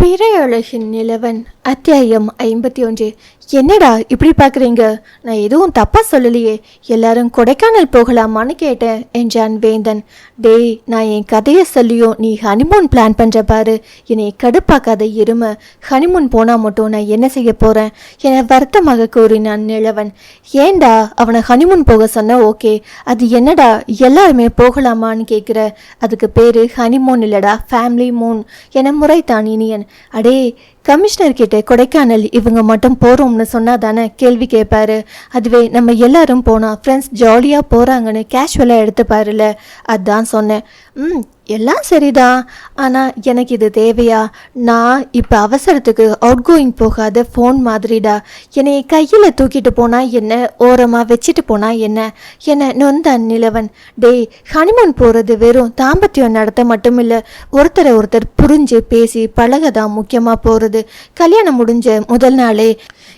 பிறையழகின் நிலவன் அத்தியாயம் ஐம்பத்தி ஒன்று. என்னடா இப்படி பார்க்குறீங்க? நான் எதுவும் தப்பாக சொல்லலையே. எல்லாரும் கொடைக்கானல் போகலாமான்னு கேட்டேன் என்றான் வேந்தன். டேய் நான் என் கதையை சொல்லியும் நீ ஹனிமூன் பிளான் பண்ணுற பாரு. என்னை கடுப்பாக்காத எருமை ஹனிமூன் போனால் மட்டும் நான் என்ன செய்ய போகிறேன் என வருத்தமாக கூறினான் நிலவன். ஏண்டா அவனை ஹனிமூன் போக சொன்ன? ஓகே. அது என்னடா? எல்லாருமே போகலாமான்னு கேட்குற அதுக்கு பேர் ஹனிமூன் இல்லடா ஃபேமிலி மூன் என முறைத்தான் இனியன். அடே கமிஷனர் கிட்ட கொடைக்கானல் இவங்க மட்டும் போகிறோம்னு சொன்னால் தானே கேள்வி கேட்பாரு அதுவே நம்ம எல்லாரும் போனால் ஃப்ரெண்ட்ஸ் ஜாலியாக போகிறாங்கன்னு கேஷுவலாக எடுத்துப்பாருல அதான் சொன்னேன். ம் எல்லாம் சரிதான் ஆனால் எனக்கு இது தேவையா? நான் இப்போ அவசரத்துக்கு அவுட் கோயிங் போகாத ஃபோன் மாதிரிடா. என்னை கையில் தூக்கிட்டு போனால் என்ன? ஓரமாக வச்சுட்டு போனால் என்ன? என்ன நொந்தான் நிலவன். டேய் ஹனிமூன் போகிறது வெறும் தாம்பத்தியம் நடத்த மட்டும் இல்லை ஒருத்தரை ஒருத்தர் புரிஞ்சு பேசி பழக தான் முக்கியமாக போகிறது கல்யாணம் முடிஞ்ச முதல் நாளே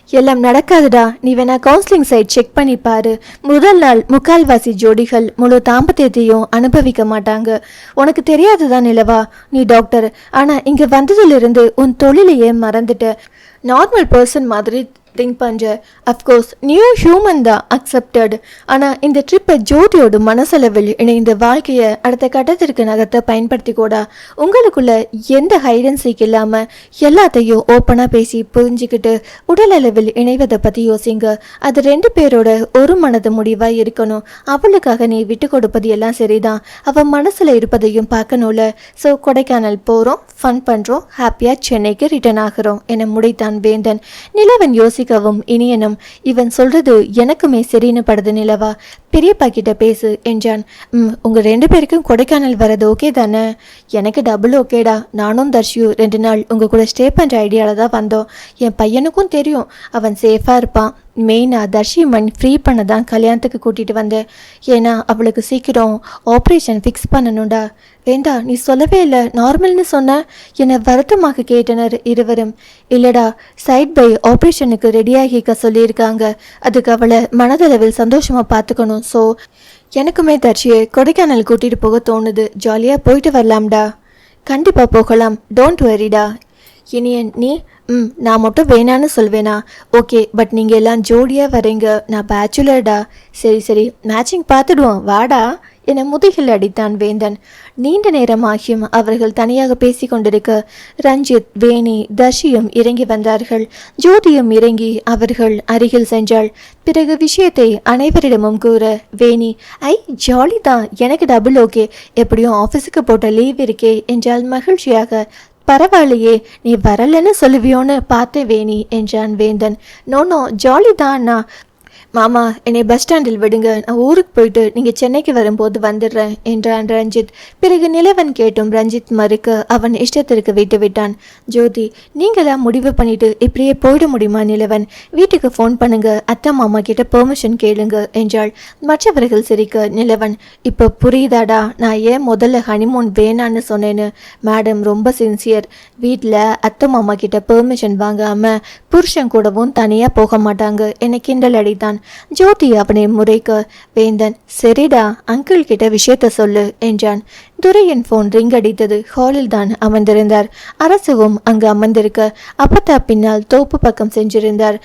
எல்லாம் நடக்காதுடா. நீ வேணா கவுன்சிலிங் சைட் செக் பண்ணி பாரு. முதல் நாள் முக்கால்வாசி ஜோடிகள் முழு தாம்பத்தியத்தையும் அனுபவிக்க மாட்டாங்க. உனக்கு தெரியாதுதான் நிலவா? நீ டாக்டர் ஆனா இங்க வந்ததிலிருந்து உன் தொழிலையே மறந்துட்ட. நார்மல் பர்சன் மாதிரி திங்க் பண்ணுற அஃப்கோர்ஸ் நியூ ஹியூமன் தான் அக்செப்டட் ஆனால் இந்த ட்ரிப்பை ஜோதியோட மனசளவில் இணைந்த வாழ்க்கையை அடுத்த கட்டத்திற்கு நகர்த்த கூட உங்களுக்குள்ள எந்த ஹைடன் சீக் இல்லாமல் எல்லாத்தையும் ஓப்பனாக பேசி புரிஞ்சுக்கிட்டு உடல் அளவில் இணைவதை பற்றி யோசிங்க. அது ரெண்டு பேரோட ஒரு மனது முடிவாக இருக்கணும். அவளுக்காக நீ விட்டு கொடுப்பது எல்லாம் சரிதான். அவள் மனசில் இருப்பதையும் பார்க்கணும்ல. ஸோ கொடைக்கானல் போகிறோம் ஃபன் பண்ணுறோம் ஹாப்பியாக சென்னைக்கு ரிட்டர்ன் ஆகிறோம் என முடித்தான் வேந்தன். நிலவன் யோசிக்கவும் இனியனும் இவன் சொல்றது எனக்குமே சரின்னு படுது நிலவா? பெரியப்பா கிட்ட பேசு என்றான். ம் உங்கள் ரெண்டு பேருக்கும் கொடைக்கானல் வரது ஓகே தானே? எனக்கு டபுள் ஓகேடா நானும் தர்ஷியும் ரெண்டு நாள் உங்கள் கூட ஸ்டே பண்ணுற ஐடியாவில் தான் வந்தோம். என் பையனுக்கும் தெரியும். அவன் சேஃபாக இருப்பான். மெயினாக தர்ஷி மண் ஃப்ரீ பண்ண தான் கல்யாணத்துக்கு கூட்டிகிட்டு வந்தேன் ஏன்னா அவளுக்கு சீக்கிரம் ஆப்ரேஷன் ஃபிக்ஸ் பண்ணணும்டா. வேண்டா நீ சொல்லவே இல்லை நார்மல்னு சொன்ன? என்னை வருத்தமாக கேட்டனர் இருவரும். இல்லடா சைட் பை ஆப்ரேஷனுக்கு ரெடியாகிக்க சொல்லியிருக்காங்க. அதுக்கு அவளை மனதளவில் சந்தோஷமாக பார்த்துக்கணும். ஸோ எனக்குமே தர்ஷியை கொடைக்கானல் கூட்டிகிட்டு போக தோணுது. ஜாலியாக போயிட்டு வரலாம்டா. கண்டிப்பாக போகலாம். டோன்ட் வரிடா இனியன் நீ ம் நான் மட்டும் வேணான்னு சொல்வேனா? ஓகே பட் நீங்கள் எல்லாம் ஜோடியாக வரீங்க நான் பேச்சுலர்டா சரி சரி மேட்சிங் பார்த்துடுவோம். வாடா. என முதுகில் அடித்தான் வேந்தன். நீண்ட நேரமாகியும் அவர்கள் தனியாக பேசி கொண்டிருக்க ரஞ்சித் வேணி தர்ஷியும் இறங்கி வந்தார்கள். ஜோதியும் இறங்கி அவர்கள் அருகில் சென்றாள். பிறகு விஷயத்தை அனைவரிடமும் கூற வேணி ஐ ஜாலி தான் எனக்கு டபுள் ஓகே எப்படியும் ஆஃபீஸுக்கு போட்ட லீவ் இருக்கே என்றால் மகிழ்ச்சியாக பரவாயில்லையே நீ வரலன்னு சொல்லுவியோன்னு பார்த்தேன் வேணி என்றான் வேந்தன். நோ நோ ஜாலி தான் மாமா என்னை பஸ் ஸ்டாண்டில் விடுங்க. நான் ஊருக்கு போயிட்டு நீங்கள் சென்னைக்கு வரும்போது வந்துடுறேன் என்றான் ரஞ்சித். பிறகு நிலவன் கேட்டும் ரஞ்சித் மறுக்க அவன் இஷ்டத்திற்கு விட்டு விட்டான். ஜோதி நீங்கள் தான் முடிவு பண்ணிட்டு இப்படியே போயிட முடியுமா நிலவன்? வீட்டுக்கு ஃபோன் பண்ணுங்க அத்தை மாமா கிட்ட பெர்மிஷன் கேளுங்க என்றாள். மற்றவர்கள் சிரிக்க நிலவன் இப்போ புரியுதாடா நான் ஏன் முதல்ல ஹனிமூன் வேணான்னு சொன்னேன்னு? மேடம் ரொம்ப சின்சியர் வீட்டில் அத்தை மாமா கிட்ட பெர்மிஷன் வாங்காமல் புருஷன் கூடவும் தனியாக போக மாட்டாங்க என்னை கிண்டல் அடித்தான். ஜோதி அவனை முறைக்க வேந்தன் சரிடா அங்கிள் கிட்ட விஷயத்த சொல்லு என்றான். துரையின் ஃபோன் ரிங் அடித்தது. ஹாலில் தான் அமர்ந்திருந்தார். அரசுவும் அங்கு அமர்ந்திருக்க அப்பத்தா பின்னால் தோப்பு பக்கம் சென்றிருந்தார்.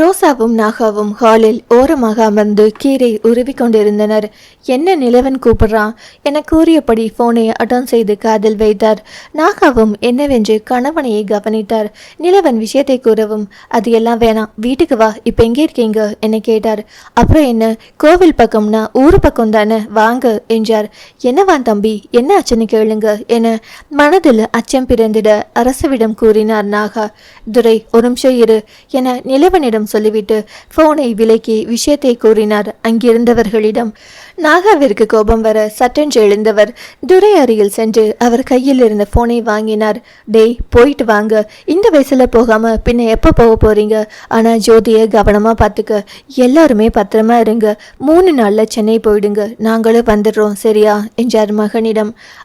ரோசாவும் நாகாவும் ஹாலில் ஓரமாக அமர்ந்து கீரை உருவி கொண்டிருந்தனர். என்ன நிலவன் கூப்பிடுறான்? என கூறியபடி போனை அட்டன் செய்து காதில் வைத்தார். நாகாவும் என்னவென்று கணவனையை கவனித்தார். நிலவன் விஷயத்தை கூறவும். அது எல்லாம் வேணாம். வீட்டுக்கு வா. இப்போ எங்கே இருக்கீங்க? என கேட்டார். அப்புறம் என்ன? கோவில் பக்கம்னா ஊர் பக்கம் தானே வாங்க என்றார். என்னவான் தம்பி? என்ன ஆச்சுன்னு கேளுங்க என மனதில் அச்சம் பிறந்திட அரசவிடம் கூறினார் நாகா. துரை ஒரு நிமிஷம் இரு என நிலவனிடம் சொல்லிவிட்டு போனை விலக்கி விஷயத்தை கூறினார் அங்கிருந்தவர்களிடம். நாகாவிற்கு கோபம் வர சட்டென்று எழுந்தவர் துரை அருகில் சென்று அவர் கையில் இருந்த போனை வாங்கினார். டேய் போயிட்டு வாங்க. இந்த வயசுல போகாம பின்ன எப்போ போக போறீங்க? ஆனா ஜோதியை கவனமா பார்த்துக்க எல்லாருமே பத்திரமா இருங்க. மூணு நாள்ல சென்னை போயிடுங்க. நாங்களும் வந்துடுறோம். சரியா? என்றார் மகனிடம்.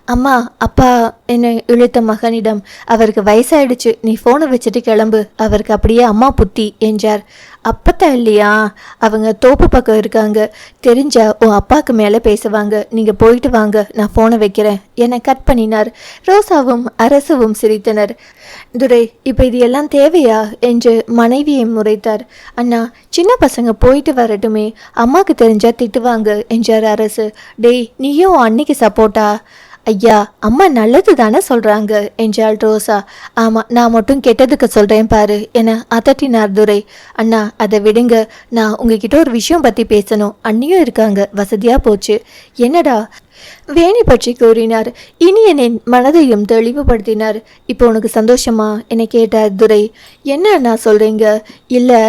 அம்மா அப்பா என்னை இழுத்த மகனிடம் அவருக்கு வயசாயிடுச்சு நீ போனை வச்சுட்டு கிளம்பு அவருக்கு அப்படியே அம்மா புத்தி என்றார். அப்பத்தான் இல்லையா? அவங்க தோப்பு பக்கம் இருக்காங்க. தெரிஞ்சா உன் அப்பாவுக்கு மேலே பேசுவாங்க. நீங்கள் போயிட்டு வாங்க. நான் ஃபோனை வைக்கிறேன். என்னை கட் பண்ணினார். ரோசாவும் அரசவும் சிரித்தனர். துரை இப்போ இது எல்லாம் தேவையா? என்று மனைவியை முறைத்தார். அண்ணா சின்ன பசங்க போயிட்டு வரட்டுமே. அம்மாவுக்கு தெரிஞ்சால் திட்டுவாங்க என்றார் அரசு. டேய் நீயும் அன்னைக்கு சப்போர்ட்டா ஐயா அம்மா நல்லது தானே சொல்றாங்க என்றாள் ரோசா. ஆமா நான் மட்டும் கெட்டதுக்கு சொல்றேன் பாரு என அதட்டினார் துரை. அண்ணா அதை விடுங்க நான் உங்ககிட்ட ஒரு விஷயம் பத்தி பேசணும். அண்ணியும் இருக்காங்க வசதியா போச்சு. என்னடா வேணி பற்றி கூறினார். இனியனின் மனதையும் தெளிவுபடுத்தினார். இப்போ உனக்கு சந்தோஷமா? என்னை கேட்டார் துரை என்ன நான் சொல்கிறீங்க இல்லை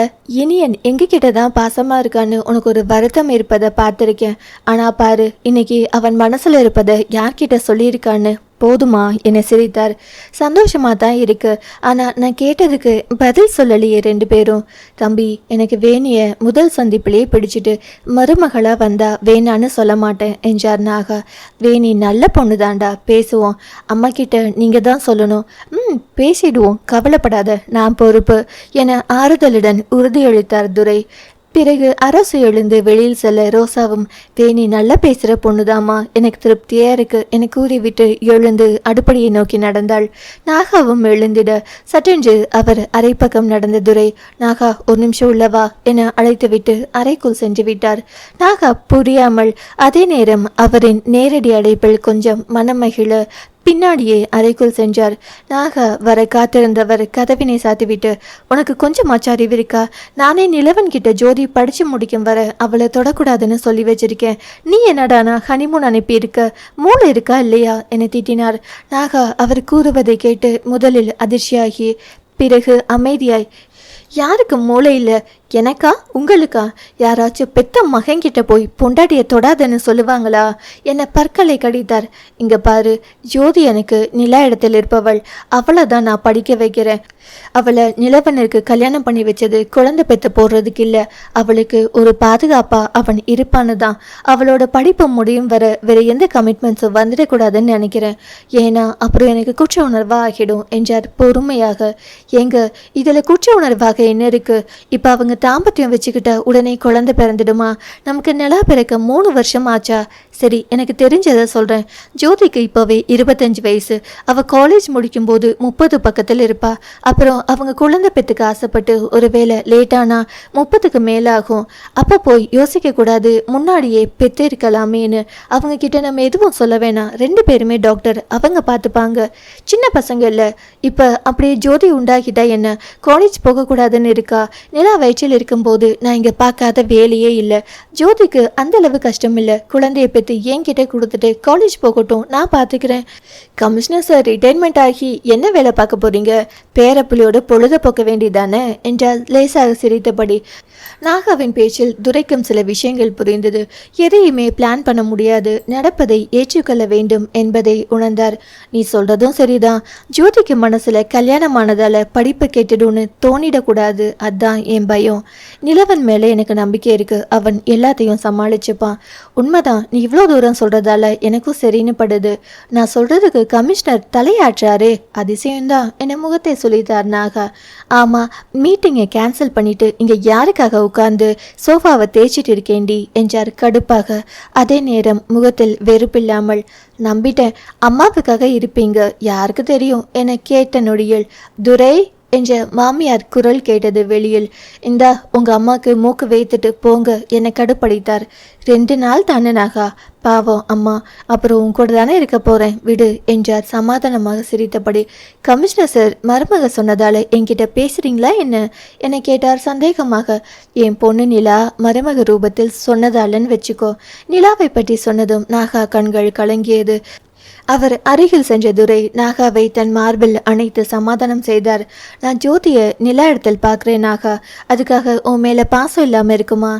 இனியன் எங்ககிட்ட தான் பாசமாக இருக்கான்னு உனக்கு ஒரு வருத்தம் இருப்பதை பார்த்துருக்கேன். ஆனால் பாரு இன்னைக்கு அவன் மனசில் இருப்பதை யார்கிட்ட சொல்லியிருக்கான்னு போதுமா? என சிரித்தார். சந்தோஷமாக தான் இருக்கு. ஆனால் நான் கேட்டதுக்கு பதில் சொல்லலையே ரெண்டு பேரும். தம்பி எனக்கு வேணிய முதல் சந்திப்பிலேயே பிடிச்சிட்டு மருமகளாக வந்தா வேணான்னு சொல்ல மாட்டேன் என்றார் நாகா. வேணி நல்ல பொண்ணு தாண்டா பேசுவோம். அம்மா கிட்ட நீங்கள் தான் சொல்லணும். ம் பேசிடுவோம் கவலைப்படாத நான் பொறுப்பு என ஆறுதலுடன் உறுதியளித்தார் துரை. பிறகு அரசு எழுந்து வெளியில் செல்ல ரோசாவும் வேணி நல்லா பேசுகிற பொண்ணுதாம்மா. எனக்கு திருப்தியாக இருக்கு. என கூறிவிட்டு எழுந்து அடுப்படியை நோக்கி நடந்தாள். நாகாவும் எழுந்திட சட்டென்று அவர் அரைப்பக்கம் நடந்த துரை நாகா ஒரு நிமிஷம் உள்ளவா என அழைத்துவிட்டு அறைக்குள் சென்று விட்டார். நாகா புரியாமல் அதே நேரம் அவரின் நேரடி அழைப்பில் கொஞ்சம் மனமகிழ பின்னாடியே அறைக்குள் சென்றார். நாக வர காத்திருந்தவர் கதவினை சாத்திவிட்டு உனக்கு கொஞ்சமாச்சும் அறிவு இருக்கா? நானே நிலவன் கிட்ட ஜோதி படிச்சு முடிக்கும் வர அவளை தொடக்கூடாதுன்னு சொல்லி வச்சிருக்கேன். நீ என்னடானா ஹனிமூன் அனுப்பியிருக்க? மூளை இருக்கா இல்லையா? என திட்டினார். நாகா அவர் கூறுவதை கேட்டு முதலில் அதிர்ச்சியாகி பிறகு அமைதியாய். யாருக்கு மூளை இல்லை. எனக்கா? உங்களுக்கா? யாராச்சும் பெத்த மகன்கிட்ட போய் பொண்டாட்டியை தொடாதன்னு சொல்லுவாங்களா? என்னை பற்களை கடித்தார். இங்க பாரு ஜோதி எனக்கு நிலா இடத்தில் இருப்பவள். அவளை தான் நான் படிக்க வைக்கிறேன். அவளை நிலவனருக்கு கல்யாணம் பண்ணி வச்சது குழந்தை பெத்த போடுறதுக்கு இல்லை. அவளுக்கு ஒரு பாதுகாப்பா அவன் இருப்பான்னு தான். அவளோட படிப்பு முடியும் வர வேற எந்த கமிட்மெண்ட்ஸும் வந்துடக்கூடாதுன்னு நினைக்கிறேன். ஏன்னா அப்புறம் எனக்கு குற்ற உணர்வா ஆகிடும் என்றார் பொறுமையாக. ஏங்க இதில் குற்ற உணர்வாக என்ன இருக்கு? இப்போ அவங்க தாம்பத்தியம் வச்சுக்கிட்ட உடனே குழந்தை பிறந்துடுமா? நமக்கு நிலா பிறக்க மூணு வருஷம் ஆச்சா? சரி எனக்கு தெரிஞ்சதை சொல்கிறேன் ஜோதிக்கு இப்போவே இருபத்தஞ்சு வயசு. அவள் காலேஜ் முடிக்கும்போது முப்பது பக்கத்தில் இருப்பா. அப்புறம் அவங்க குழந்தை பெற்றுக்கு ஆசைப்பட்டு ஒருவேளை லேட்டானா முப்பதுக்கு மேலாகும். அப்போ போய் யோசிக்கக்கூடாது முன்னாடியே பெற்று இருக்கலாமேன்னு அவங்க கிட்ட நம்ம எதுவும் சொல்ல வேணாம். ரெண்டு பேருமே டாக்டர் அவங்க பார்த்துப்பாங்க. சின்ன பசங்க இல்லை. இப்போ அப்படியே ஜோதி உண்டாகிட்டா என்ன? காலேஜ் போகக்கூடாதுன்னு இருக்கா? நிலா வயிற்றில் இருக்கும்போது நான் இங்கே பார்க்காத வேலையே இல்லை. ஜோதிக்கு அந்த அளவு கஷ்டம் இல்லை. குழந்தையை பெற்று என்கிட்ட கொடுத்துட்டு காலேஜ் போகட்டும் நான் பார்த்துக்கிறேன் கமிஷனர் சார் ரிட்டைர்மெண்ட் ஆகி என்ன வேலை பார்க்க போறீங்க? பேரப்பிள்ளையோட பொழுத போக்க வேண்டியதானே? என்றால் லேசாக சிரித்தபடி நாகாவின் பேச்சில் துரைக்கும் சில விஷயங்கள் புரிந்தது. எதையுமே பிளான் பண்ண முடியாது. நடப்பதை ஏற்றுக்கொள்ள வேண்டும் என்பதை உணர்ந்தார். நீ சொல்றதும் சரிதான். ஜோதிக்கு மனசுல கல்யாணமானதால படிப்பு கெட்டுடும்னு தோணிடக்கூடாது. அதான் என் பயம். நிலவன் மேல எனக்கு நம்பிக்கை இருக்கு. அவன் எல்லாத்தையும் சமாளிச்சுப்பான். உண்மைதான். நீ இவ்வளோ தூரம் சொல்றதால எனக்கும் சரின்னு படுது. நான் சொல்றதுக்கு கமிஷனர் தலையாற்றாரு அதிசயம்தான் என முகத்தை சொல்லித்தார் நாகா. ஆமாம் மீட்டிங்கை கேன்சல் பண்ணிட்டு இங்கே யாருக்காக உட்கார்ந்து சோஃபாவை தேய்ச்சிட்டு இருக்கேண்டி என்றார் கடுப்பாக. அதே நேரம் முகத்தில் வெறுப்பில்லாமல். நம்பிட்டேன் அம்மாவுக்காக இருப்பீங்க யாருக்கு தெரியும்? என கேட்ட நொடியில் துரை என்ற மாமியார் குரல் கேட்டது வெளியில். இந்தா உங்க அம்மாக்கு மூக்கு வைத்துட்டு போங்க என்னை கடுப்படித்தார். ரெண்டு நாள் தானே பாவம் அம்மா அப்புறம் உன் கூட தானே இருக்க போகிறேன் விடு என்றார் சமாதானமாக சிரித்தபடி. கமிஷனர் சார் மருமக சொன்னதால் என்கிட்ட பேசுறீங்களா என்ன? என கேட்டார் சந்தேகமாக. என் பொண்ணு நிலா மருமக ரூபத்தில் சொன்னதாலன்னு வச்சுக்கோ. நிலாவை பற்றி சொன்னதும் நாகா கண்கள் கலங்கியது. அவர் அருகில் சென்ற துரை நாகாவை தன் மார்பில் அணைத்து சமாதானம் செய்தார். நான் ஜோதியை நில இடத்தில் பார்க்குறேன் நாகா. அதுக்காக உன் மேலே பாசம் இல்லாமல் இருக்குமா?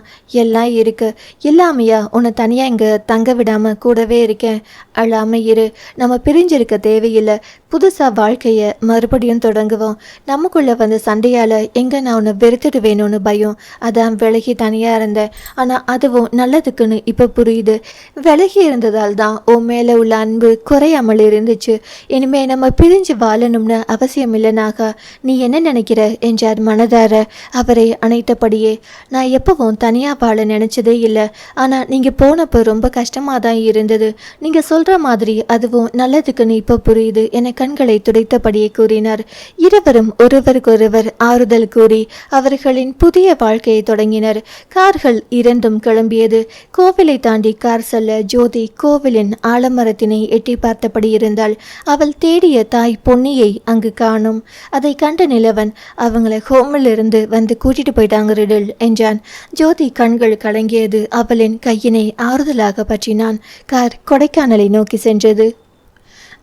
எல்லாம் இருக்கு. இல்லாமையா? உன்னை தனியாக இங்கே தங்க விடாமல் கூடவே இருக்கேன். அழாம இரு. நம்ம பிரிஞ்சிருக்க தேவையில்லை. புதுசாக வாழ்க்கையை மறுபடியும் தொடங்குவோம். நமக்குள்ளே வந்த சண்டையால் எங்கே நான் உன்னை வெறுத்துடுவேணும்னு பயம். அதான் விலகி தனியாக இருந்தேன். ஆனால் அதுவும் நல்லதுக்குன்னு இப்போ புரியுது. விலகி இருந்ததால் தான் உன் மேலே உள்ள அன்பு குறை குறையாமல் இருந்துச்சு இனிமே நம்ம பிரிஞ்சு வாழணும்னு அவசியம் இல்லைனாக நீ என்ன நினைக்கிற? என்றார் மனதார. அவரை அணைத்தபடியே நான் எப்பவும் தனியாக வாழ நினச்சதே இல்லை. ஆனால் நீங்கள் போனப்போ ரொம்ப கஷ்டமாக தான் இருந்தது. நீங்கள் சொல்கிற மாதிரி அதுவும் நல்லதுக்குன்னு இப்போ புரியுது என கண்களை துடைத்தபடியே கூறினார். இருவரும் ஒருவருக்கொருவர் ஆறுதல் கூறி அவர்களின் புதிய வாழ்க்கையை தொடங்கினர். கார்கள் இரண்டும் கிளம்பியது. கோவிலை தாண்டி கார் செல்ல ஜோதி கோவிலின் ஆலமரத்தினை எட்டி பார்த்தபடி இருந்தாள். அவள் தேடிய தாய் பொன்னியை அங்கு காணும். அதை கண்ட நிலவன் அவங்கள ஹோமில் இருந்து வந்து கூட்டிட்டு போயிட்டாங்க ரிடில் என்றான். ஜோதி கண்கள் கலங்கியது. அவளின் கையினை ஆறுதலாக பற்றினான். கார் கொடைக்கானலை நோக்கி சென்றது.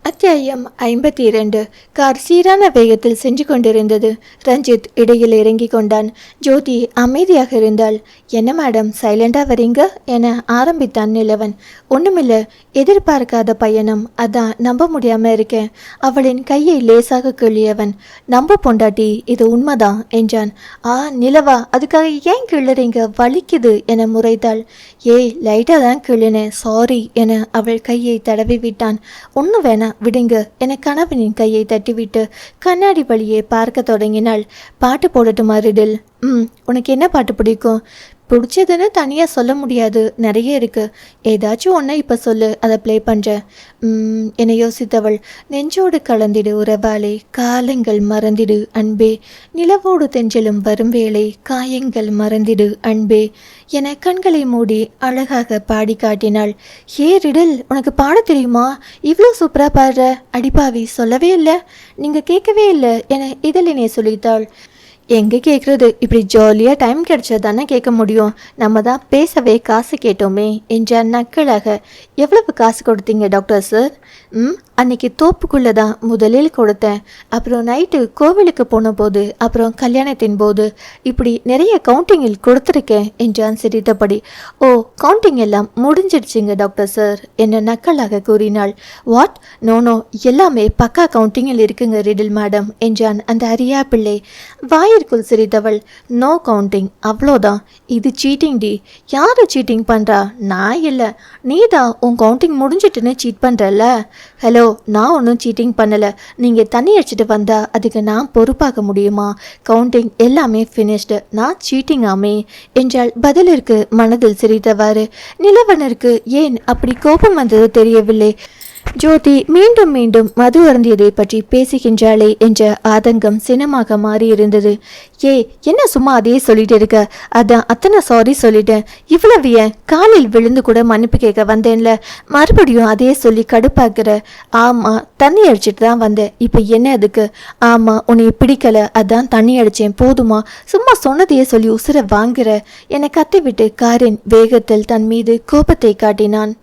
அத்தியாயம் ஐம்பத்தி இரண்டு கார் சீரான வேகத்தில் சென்று கொண்டிருந்தது. ரஞ்சித் இடையில் இறங்கி கொண்டான். ஜோதி அமைதியாக இருந்தாள். என்ன மேடம் சைலண்டா வரீங்க? என ஆரம்பித்தான் நிலவன். ஒண்ணுமில்ல எதிர்பார்க்காத பயணம். அதான் நம்ப முடியாம இருக்கேன். அவளின் கையை லேசாக கிள்ளியவன் நம்ப பொண்டாட்டி இது உண்மைதான் என்றான். ஆ நிலவா அதுக்காக ஏன் கிள்ளுறீங்க வலிக்குது என முறைத்தாள். ஏய் லைட்டாக தான் கிள்ளினேன் சாரி என அவள் கையை தடவி விட்டான். ஒன்று வேணாம் விடுங்க. என கணவனின் கையை தட்டிவிட்டு கண்ணாடி வழியே பார்க்க தொடங்கினாள். பாட்டு போடட்டுமா ரிடில்? ம் உனக்கு என்ன பாட்டு பிடிக்கும்? பிடிச்சதுன்னு தனியாக சொல்ல முடியாது. நிறைய இருக்குது ஏதாச்சும் ஒன்று இப்போ சொல்லு. அதை ப்ளே பண்ணுறேன் என்னை யோசித்தவள் நெஞ்சோடு கலந்திடு உறவாளே காலங்கள் மறந்திடு அன்பே. நிலவோடு தெஞ்சலும் வரும் வேளை காயங்கள் மறந்திடு அன்பே. என கண்களை மூடி அழகாக பாடி காட்டினாள். ஏ ரிடில் உனக்கு பாட தெரியுமா? இவ்வளோ சூப்பராக பாடுற. அடிப்பாவி சொல்லவே இல்லை. நீங்கள் கேட்கவே இல்லை என இதழினே சொல்லித்தாள். எங்கே கேட்குறது இப்படி ஜாலியாக டைம் கிடைச்சா தானே கேட்க முடியும். நம்ம தான் பேசவே காசு கேட்டோமே என்ற நக்கலாக. எவ்வளவு காசு கொடுத்தீங்க டாக்டர் சார் ம்? அன்னைக்கு தோப்புக்குள்ளே தான் முதலில் கொடுத்தேன். அப்புறம் நைட்டு கோவிலுக்கு போன போது அப்புறம் கல்யாணத்தின் போது இப்படி நிறைய கவுண்டிங்கில் கொடுத்துருக்கேன் என்றான் சிரித்தபடி ஓ கவுண்டிங் எல்லாம் முடிஞ்சிடுச்சுங்க டாக்டர் சார் என்ன நக்கலாக கூறினாள். வாட் நோ நோ எல்லாமே பக்கா கவுண்டிங்கில் இருக்குங்க ரிடில் மேடம் என்றான் அந்த அரியா பிள்ளை. வாயிற்குள் சிரித்தவள் நோ கவுண்டிங் அவ்வளோதான். இது சீட்டிங் டி. யார் சீட்டிங் பண்ணுறா நான் இல்லை. நீ தான் உன் கவுண்டிங் முடிஞ்சிட்டுன்னு சீட் பண்ணுறல்ல ஹலோ நான் ஒன்றும் சீட்டிங் பண்ணலை. நீங்கள் தண்ணி அடிச்சுட்டு வந்தால் அதுக்கு நான் பொறுப்பாக முடியுமா? கவுண்டிங் எல்லாமே ஃபினிஷ்டு நான் சீட்டிங் ஆமே? என்றால் பதிலிற்கு மனதில் சிரித்தவாறு. நிலவனருக்கு ஏன் அப்படி கோபம் வந்ததோ தெரியவில்லை. ஜோதி மீண்டும் மீண்டும் மது அருந்தியதை பற்றி பேசுகின்றாளே என்ற ஆதங்கம் சினமாக மாறியிருந்தது. ஏ என்ன சும்மா அதையே சொல்லிட்டு இருக்க? அதான் அத்தனை சாரி சொல்லிட்டேன். இவ்வளவு ஏன்? காலில் விழுந்து கூட மன்னிப்பு கேட்க வந்தேன்ல. மறுபடியும் அதையே சொல்லி கடுப்பாக்குற. ஆமாம் தண்ணி அடிச்சிட்டு தான் வந்தேன். இப்போ என்ன அதுக்கு? ஆமாம் உன்னை பிடிக்கல. அதான் தண்ணி அடித்தேன் போதுமா? சும்மா சொன்னதையே சொல்லி உசுர வாங்குற. என்னை கத்திவிட்டு காரின் வேகத்தில் தன் மீது கோபத்தை காட்டினான்.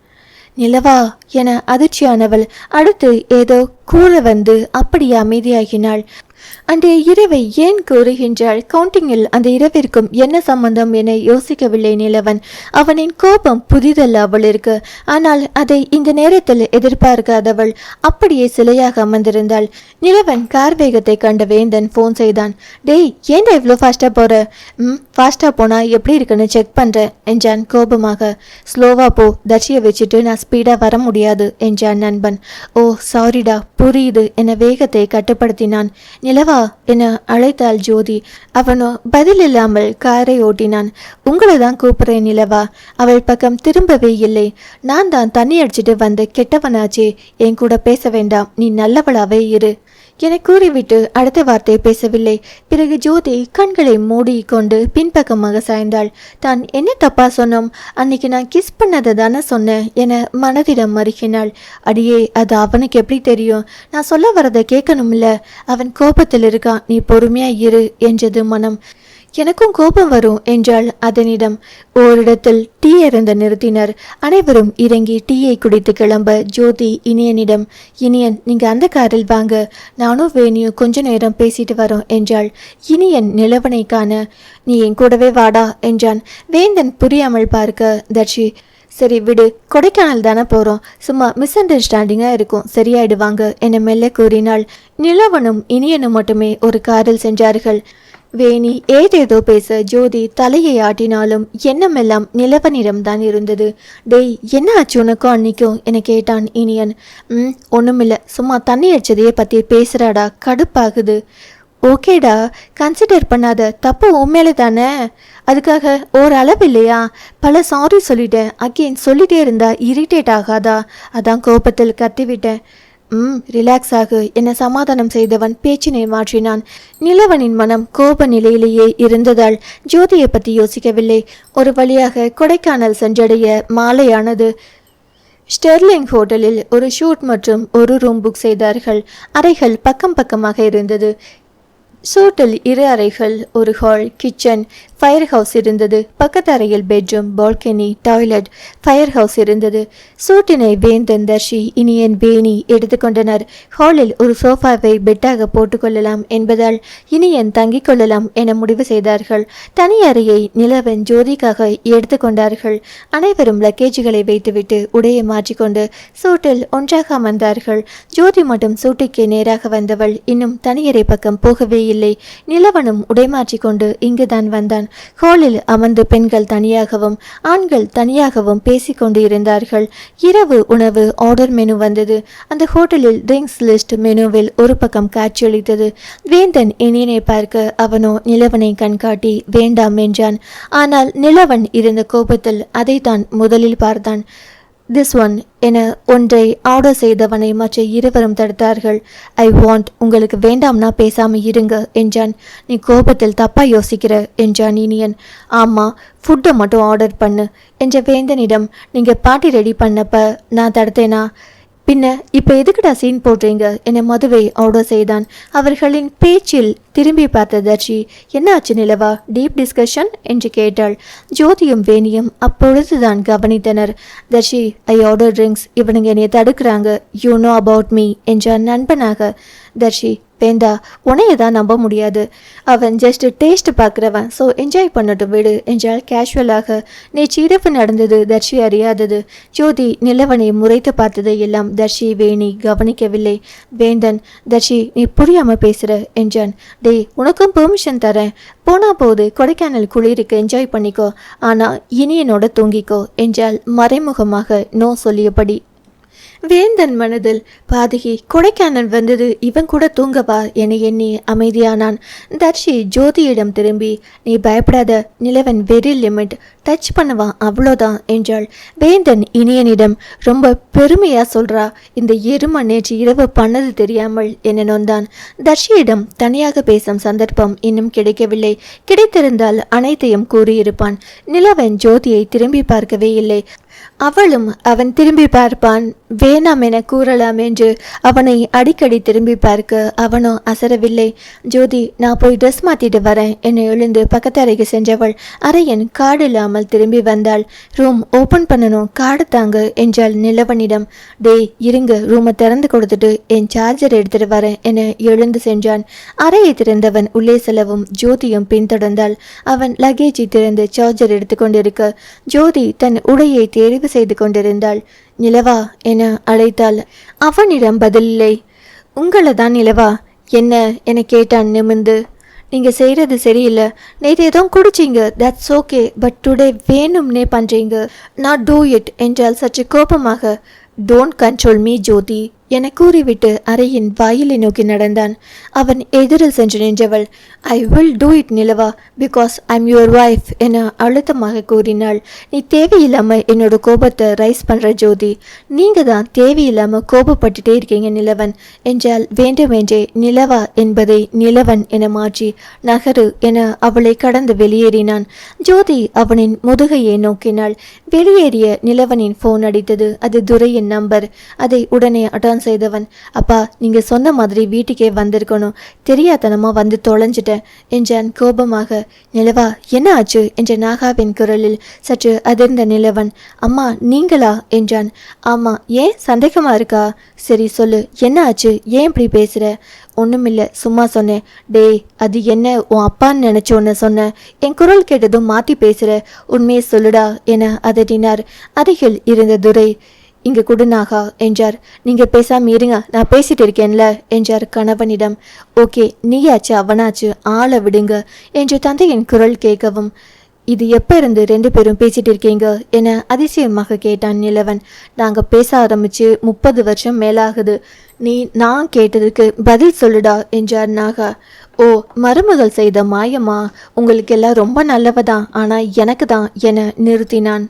நிலவா என அதிர்ச்சியானவள் அடுத்து ஏதோ கூற வந்து அப்படியே அமைதியாகினாள். அன்றைய இரவை ஏன் கூறுகின்றாள்? கவுண்டிங்கில் அந்த இரவிற்கும் என்ன சம்பந்தம் என யோசிக்கவில்லை நிலவன். அவனின் கோபம் புதிதல்ல அவளிற்கு. ஆனால் அதை இந்த நேரத்தில் எதிர்பார்க்காதவள் அப்படியே சிலையாக அமர்ந்திருந்தாள். நிலவன் கார் வேகத்தை கண்ட வேந்தன் ஃபோன் செய்தான். டேய் ஏன்டா இவ்வளோ ஃபாஸ்ட்டாக போற? ம் ஃபாஸ்ட்டாக போனா எப்படி இருக்குன்னு செக் பண்ணுறேன் என்றான் கோபமாக. ஸ்லோவா போ தட்சியை வச்சுட்டு நான் ஸ்பீடாக வர முடியாது என்றான் நண்பன். ஓ சாரிடா புரியுது என வேகத்தை கட்டுப்படுத்தினான் நிலவா என அழைத்தாள் ஜோதி. அவனோ பதில் இல்லாமல் காரை ஓட்டினான். உங்களை தான் கூப்பிடுறேன் நிலவா அவள் பக்கம் திரும்பவே இல்லை. நான் தான் தண்ணி அடிச்சிட்டு வந்து கெட்டவனாச்சே. என் கூட பேச வேண்டாம். நீ நல்லவளாவே இரு. என கூறிவிட்டு அடுத்த வார்த்தை பேசவில்லை. பிறகு ஜோதி கண்களை மூடிக்கொண்டு பின்பக்கமாக சாய்ந்தாள். தான் என்ன தப்பா சொன்னோம்? அன்னைக்கு நான் கிஸ் பண்ணதை தானே சொன்னேன் என மனதிடம் மறுக்கினாள். அடியே அது அவனுக்கு எப்படி தெரியும்? நான் சொல்ல வரதை கேட்கணும்ல. அவன் கோபத்தில் இருக்கான். நீ பொறுமையா இரு என்றது மனம். எனக்கும் கோபம் வரும் என்றாள் அதனிடம். ஓரிடத்தில் டீ அருந்த நிறுத்தினர். அனைவரும் இறங்கி டீயை குடித்து கிளம்ப ஜோதி இனியனிடம் இனியன் நீங்க அந்த காரில் வாங்க. நானும் வேணியும் கொஞ்ச நேரம் பேசிட்டு வரோம் என்றாள். இனியன் நிலவனை காண நீ என் கூடவே வாடா என்றான். வேந்தன் புரியாமல் பார்க்க தட்சி சரி விடு. கொடைக்கானல் தானே போகிறோம் சும்மா மிஸ் அண்டர்ஸ்டாண்டிங்காக இருக்கும். சரியாயிடுவாங்க என மெல்ல கூறினாள். நிலவனும் இனியனும் மட்டுமே ஒரு காரில் சென்றார்கள் வேணி ஏதேதோ பேச ஜோதி தலையை ஆட்டினாலும் எண்ணமெல்லாம் நிலவனிடம்தான் இருந்தது. டேய் என்ன ஆச்சு உனக்கும் அன்னைக்கும்? என கேட்டான் இனியன். ம் ஒன்றுமில்ல சும்மா தண்ணி அடிச்சதையே பற்றி பேசுகிறாடா கடுப்பாகுது. ஓகேடா. கன்சிடர் பண்ணாத. தப்பு உண்மையில தானே அதுக்காக ஓரளவு அளவு இல்லையா பல சாரி சொல்லிட்டேன். அகெயின் சொல்லிட்டே இருந்தா இரிட்டேட் ஆகாதா? அதான் கோபத்தில் கத்திவிட்டேன். ம் ரிலாக்ஸ் ஆகு. என்னை சமாதானம் செய்தவன் பேச்சினை மாற்றினான் நிலவனின் மனம் கோப நிலையிலேயே இருந்ததால் ஜோதியை பற்றி யோசிக்கவில்லை. ஒரு வழியாக கொடைக்கானல் சென்றடைய மாலையானது. ஸ்டெர்லிங் ஹோட்டலில் ஒரு ஷூட் மற்றும் ஒரு ரூம் புக் செய்தார்கள். அறைகள் பக்கம் பக்கமாக இருந்தது. ஷூட்டில் இரு அறைகள் ஒரு ஹால் கிச்சன் ஃபயர் ஹவுஸ் இருந்தது. பக்கத்து அறையில் bedroom balcony toilet fire house இருந்தது. சூட்டினை வேந்தன் தர்ஷி இனியன் பேணி எடுத்துக்கொண்டனர் ஹாலில் ஒரு சோஃபாவை பெட்டாக போட்டுக்கொள்ளலாம் என்பதால் இனியன் தங்கிக் கொள்ளலாம் என முடிவு செய்தார்கள். தனி அறையை நிலவன் ஜோதிக்காக எடுத்துக்கொண்டார்கள் அனைவரும் லக்கேஜுகளை வைத்துவிட்டு உடையை மாற்றிக்கொண்டு சூட்டில் ஒன்றாக அமர்ந்தார்கள். ஜோதி மட்டும் சூட்டுக்கே நேராக வந்தவள் இன்னும் தனியறை பக்கம் போகவே இல்லை. நிலவனும் உடை மாற்றிக்கொண்டு இங்குதான் வந்தான். ஹாலில் அமர்ந்து பெண்கள் தனியாகவும் ஆண்கள் தனியாகவும் பேசிக்கொண்டு இருந்தார்கள் இரவு உணவு ஆர்டர் மெனு வந்தது. அந்த ஹோட்டலில் ட்ரிங்க்ஸ் லிஸ்ட் மெனுவில் ஒரு பக்கம் காட்சியளித்தது வேந்தன் இனியனை பார்க்க அவனோ நிலவனை கண்காட்டி வேண்டாம் என்றான். ஆனால் நிலவன் இருந்த கோபத்தில் அதைத்தான் முதலில் பார்த்தான். திஸ் ஒன் என ஒன்றை ஆர்டர் செய்தவனை மற்ற இருவரும் தடுத்தார்கள். ஐ வாண்ட் உங்களுக்கு வேண்டாம்னா பேசாம இருங்க என்றான். நீ கோபத்தில் தப்பா யோசிக்கிற என்றான் இனியன். ஆமா ஃபுட்டை மட்டும் ஆர்டர் பண்ணு என்ற வேந்தனிடம் நீங்க பாட்டி ரெடி பண்ணப்ப நான் தடுத்தேனா? பின்ன இப்ப எதுக்குடா சீன் போடுறீங்க? என மதுவை ஆர்டர் செய்தான். அவர்களின் பேச்சில் திரும்பி பார்த்த தர்ஷி என்னாச்சு நிலவா? டீப் டிஸ்கஷன் என்று கேட்டாள். ஜோதியும் வேணியும் அப்பொழுதுதான் கவனித்தனர். தர்ஷி ஐ ஆர்டர் ட்ரிங்க்ஸ் இவனுங்க என்னை தடுக்கிறாங்க. யூ நோ அபவுட் மீ என்றான் நண்பனாக. தர்ஷி வேண்டா உன்னைய தான் நம்ப முடியாது. அவன் ஜஸ்ட் டேஸ்ட் பார்க்குறவன். ஸோ என்ஜாய் பண்ணட்டும் விடு. என்றால் கேஷுவலாக நேற்று இரவு நடந்தது தர்ஷி அறியாதது. ஜோதி நிலவனை முறைத்து பார்த்ததை எல்லாம் தர்ஷி வேணி கவனிக்கவில்லை. வேந்தன் தர்ஷி நீ புரியாமல் பேசுகிற என்றான். டேய் உனக்கும் பெர்மிஷன் தரேன். போனா போது கொடைக்கானல் குளிருக்கு என்ஜாய் பண்ணிக்கோ. ஆனால் இனி என்னோட தூங்கிக்கோ என்றால் மறைமுகமாக நோ சொல்லியபடி. வேந்தன் மனதில் பாதகி கொடைக்கானல் வந்தது. இவன் கூட தூங்கவா என எண்ணி அமைதியானான். தர்ஷி ஜோதியிடம் திரும்பி நீ பயப்படாத நிலவன் வெரி லிமிட் டச் பண்ணுவான் அவ்வளோதான் என்றாள். வேந்தன் இனியனிடம் ரொம்ப பெருமையா சொல்றா. இந்த எரும நேற்று இரவு பண்ணது தெரியாமல் என நொந்தான். தர்ஷியிடம் தனியாக பேசும் சந்தர்ப்பம் இன்னும் கிடைக்கவில்லை. கிடைத்திருந்தால் அனைத்தையும் கூறியிருப்பான். நிலவன் ஜோதியை திரும்பி பார்க்கவே இல்லை. அவளும் அவன் திரும்பி பார்ப்பான். வேணாம் என கூறலாம் என்று அவனை அடிக்கடி திரும்பி பார்க்க அவனோ அசரவில்லை. ஜோதி நான் போய் ட்ரெஸ் மாற்றிட்டு வரேன். என்னை எழுந்து பக்கத்து அறைக்கு சென்றவள் அறையன் காடு இல்லாமல் திரும்பி வந்தாள். ரூம் ஓபன் பண்ணணும் காடு தாங்க என்றாள் நிலவனிடம். டேய் இருங்க ரூமை திறந்து கொடுத்துட்டு என் சார்ஜர் எடுத்துட்டு வரேன் என எழுந்து சென்றான். அறையை திறந்தவன் உள்ளே செல்லவும் ஜோதியும் பின்தொடர்ந்தாள். அவன் லகேஜை திறந்து சார்ஜர் எடுத்துக்கொண்டிருக்க ஜோதி தன் உடையை தேடி செய்து கொண்டிருந்தாள். நிலவா என அழைத்தாள். அவனிடம் பதிலில்லை. உங்களை தான் நிலவா? என்ன? என கேட்டான் நிமிர்ந்து. நீங்க செய்யறது சரியில்லை. நேற்று ஏதோ குடிச்சிங்க. தட்ஸ் ஓகே பட் டுடே வேணும்னே பண்றீங்க. நான் டூ இட் என்றால் சற்று கோபமாக. Don't control me Jyothi. என கூறிவிட்டு அறையின் வாயிலை நோக்கி நடந்தான். அவன் எதிரில் சென்று நின்றவள் ஐ வில் டூ இட் நிலவா பிகாஸ் ஐம் யுவர் ஒய்ஃப் என அழுத்தமாக கூறினாள். நீ தேவையில்லாமல் என்னோட கோபத்தை ரைஸ் பண்ணுற ஜோதி. நீங்கள் தான் தேவையில்லாமல் கோபப்பட்டுட்டே இருக்கீங்க நிலவன். என்றால் வேண்டுமென்றே நிலவா என்பதை நிலவன் என மாற்றி நகரு என அவளை கடந்து வெளியேறினான். ஜோதி அவனின் முதுகையை நோக்கினாள். வெளியேறிய நிலவனின் ஃபோன் அடித்தது. அது துரையின் நம்பர் அதை உடனே அட தான் செய்தவன். அப்பா நீங்க சொன்ன மாதிரி வீட்டுக்கே வந்திருக்கணும். தெரியாதனமா வந்து தொலைஞ்சிட்டேன் என்றான் கோபமாக. நிலவா என்ன ஆச்சு? என்ற நாகாவின் குரலில் சற்று அதிர்ந்த நிலவன். அம்மா நீங்களா? என்றான். ஆமா ஏன் சந்தேகமா இருக்கா? சரி சொல்லு என்ன ஆச்சு? ஏன் இப்படி பேசுற? ஒண்ணுமில்ல சும்மா சொன்னேன். டேய் அது என்ன? உன் அப்பான்னு நினைச்சு ஒன்று சொன்னேன் என் குரல் கேட்டதும் மாத்தி பேசுற. உண்மையை சொல்லுடா என அதட்டினார். அருகில் இருந்த துரை இங்க குடுநாகா என்றார். நீங்க பேசாம இருங்க நான் பேசிட்டு இருக்கேன்ல என்றார் கணவனிடம். ஓகே நீயாச்சு அவனாச்சு ஆளை விடுங்க என்று தந்தையின் குரல் கேட்கவும் இது எப்ப இருந்து ரெண்டு பேரும் பேசிட்டு இருக்கீங்க என அதிசயமாக கேட்டான் நிலவன். நாங்க பேச ஆரம்பிச்சு முப்பது வருஷம் மேலாகுது. நீ நான் கேட்டதுக்கு பதில் சொல்லுடா என்றார் நாகா. ஓ மருமகள் செய்த மாயமா உங்களுக்கு எல்லாம் ரொம்ப நல்லவதான் ஆனா எனக்கு தான் என நிறுத்தினான்.